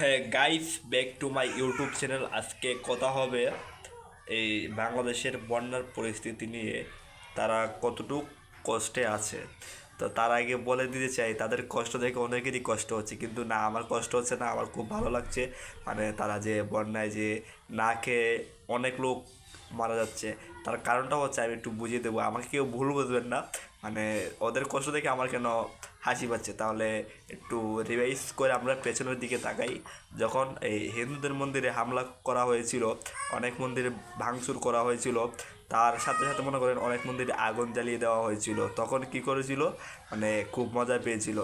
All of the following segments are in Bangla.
হ্যাঁ guys back to my YouTube channel আজকে কথা হবে এই বাংলাদেশের বন্যার পরিস্থিতি নিয়ে, তারা কতটুক কষ্টে আছে। তো তার আগে বলে দিতে চাই, তাদের কষ্ট দেখে অনেকেরই কষ্ট হচ্ছে, কিন্তু না, আমার কষ্ট হচ্ছে না, আমার খুব ভালো লাগছে। মানে তারা যে বন্যায় যে না খেয়ে অনেক লোক মারা যাচ্ছে, তার কারণটা হচ্ছে আমি একটু বুঝিয়ে দেবো। আমাকে কেউ ভুল বুঝবেন না। মানে ওদের কষ্ট দেখে আমার কেন হাসি পাচ্ছে? তাহলে একটু রিভাইজ করে আমরা পেছনের দিকে তাকাই। যখন এই হিন্দুদের মন্দিরে হামলা করা হয়েছিল, অনেক মন্দিরে ভাঙচুর করা হয়েছিল, তার সাথে সাথে মনে করেন অনেক মন্দিরে আগুন জ্বালিয়ে দেওয়া হয়েছিল। তখন কি করেছিল? মানে খুব মজা পেয়েছিল।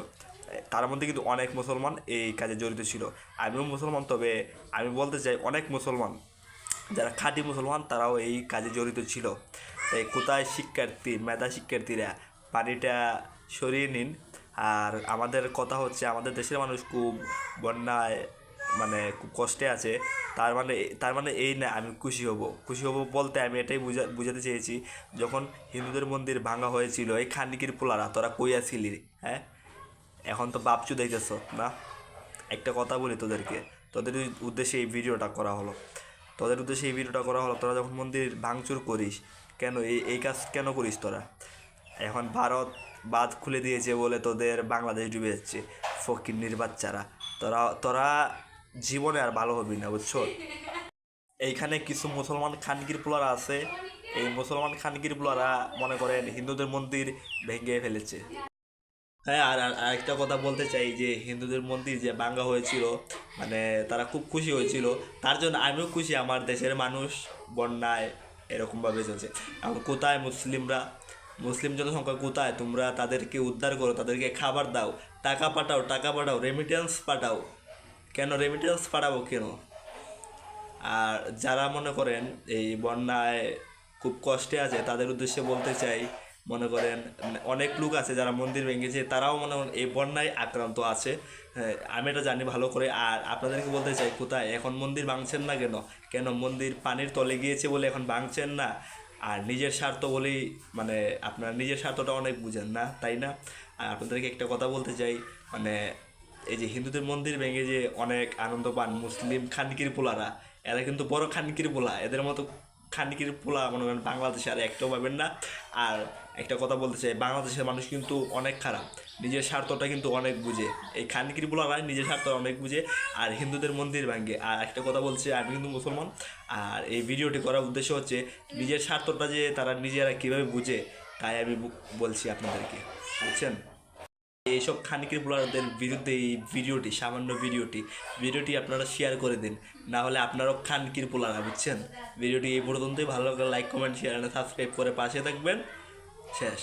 তার মধ্যে কিন্তু অনেক মুসলমান এই কাজে জড়িত ছিল। আমিও মুসলমান, তবে আমি বলতে চাই অনেক মুসলমান, যারা খাঁটি মুসলমান, তারাও এই কাজে জড়িত ছিল। তাই কোথায় শিক্ষার্থী মেধা শিক্ষার্থীরা পানিটা সরিয়ে নিন। আর আমাদের কথা হচ্ছে, আমাদের দেশের মানুষ খুব বন্যায় মানে খুব কষ্টে আছে। তার মানে তার মানে এই না, আমি খুশি হব। খুশি হব বলতে আমি এটাই বুঝা, বুঝাতে চেয়েছি, যখন হিন্দুদের মন্দির ভাঙা হয়েছিল, এই খানিকির পোলারা, তোরা কই আসিলি? হ্যাঁ? এখন তো বাপচু দেখতেছ, না? একটা কথা বলি তোদেরকে। তোদের উদ্দেশ্যে এই ভিডিওটা করা হলো। তোদের উদ্দেশ্যে এই ভিডিওটা করা হলো, তোরা যখন মন্দির ভাঙচুর করিস, কেন এই এই কাজ কেন করিস তোরা? এখন ভারত বাঁধ খুলে দিয়েছে বলে তোদের বাংলাদেশ ডুবে যাচ্ছে ফকির বাচ্চারা তোরা তোরা জীবনে আর ভালো হবি না, বুঝছ? এইখানে কিছু মুসলমান খানগির পোলারা আছে। এই মুসলমান খানগির পোলারা, মনে করেন, হিন্দুদের মন্দির ভেঙে ফেলেছে। হ্যাঁ আর আরেকটা কথা বলতে চাই যে, হিন্দুদের মন্দির যে বাঙ্গা হয়েছিল মানে তারা খুব খুশি হয়েছিল, তার জন্য আমিও খুশি, আমার দেশের মানুষ বন্যায় এরকমভাবে চলছে। এখন কোথায় মুসলিমরা? মুসলিম জনসংখ্যা কোথায়? তোমরা তাদেরকে উদ্ধার করো তাদেরকে খাবার দাও টাকা পাঠাও টাকা পাঠাও রেমিটেন্স পাঠাও। কেন রেমিটেন্স পাঠাবো কেন? আর যারা মনে করেন এই বন্যায় খুব কষ্টে আছে তাদের উদ্দেশ্যে বলতে চাই মনে করেন অনেক লোক আছে যারা মন্দির ভেঙেছে তারাও মনে করেন এই বন্যায় আক্রান্ত আছে। হ্যাঁ, আমি এটা জানি ভালো করে। আর আপনাদেরকে বলতে চাই কোথায়? এখন মন্দির ভাঙছেন না কেন? কেন মন্দির পানির তলে গিয়েছে বলে এখন ভাঙছেন না? আর নিজের স্বার্থ বলেই মানে আপনার নিজের স্বার্থটা অনেক বুঝেন না, তাই না? আর আপনাদেরকে একটা কথা বলতে চাই মানে এই যে হিন্দুদের মন্দির ভেঙে যে অনেক আনন্দ পান মুসলিম খানকির পোলারা, এরা কিন্তু বড় খানকির পোলা, এদের মতো খানকির পোলা মনে করেন বাংলাদেশে আর একটাও পাবেন না। আর একটা কথা বলতে চাই, বাংলাদেশের মানুষ কিন্তু অনেক খারাপ। নিজের স্বার্থটা কিন্তু অনেক বুঝে। এই খানকির পোলারা নিজের স্বার্থ অনেক বুঝে আর হিন্দুদের মন্দির ভাঙ্গে আর একটা কথা বলছে, আমি কিন্তু মুসলমান। আর এই ভিডিওটি করার উদ্দেশ্য হচ্ছে, নিজের স্বার্থটা যে তারা নিজেরা কীভাবে বুঝে, তাই আমি বলছি আপনাদেরকে। বুঝছেন? এইসব খানিকের ব্লগারদের বিরুদ্ধে এই ভিডিওটি, সামান্য ভিডিওটি ভিডিওটি আপনারা শেয়ার করে দিন। না হলে আপনারাও খানকির পোলারা, বুঝছেন? ভিডিওটি এই পর্যন্তই। ভালো লাগলে লাইক কমেন্ট শেয়ার সাবস্ক্রাইব করে পাশে থাকবেন। শেষ।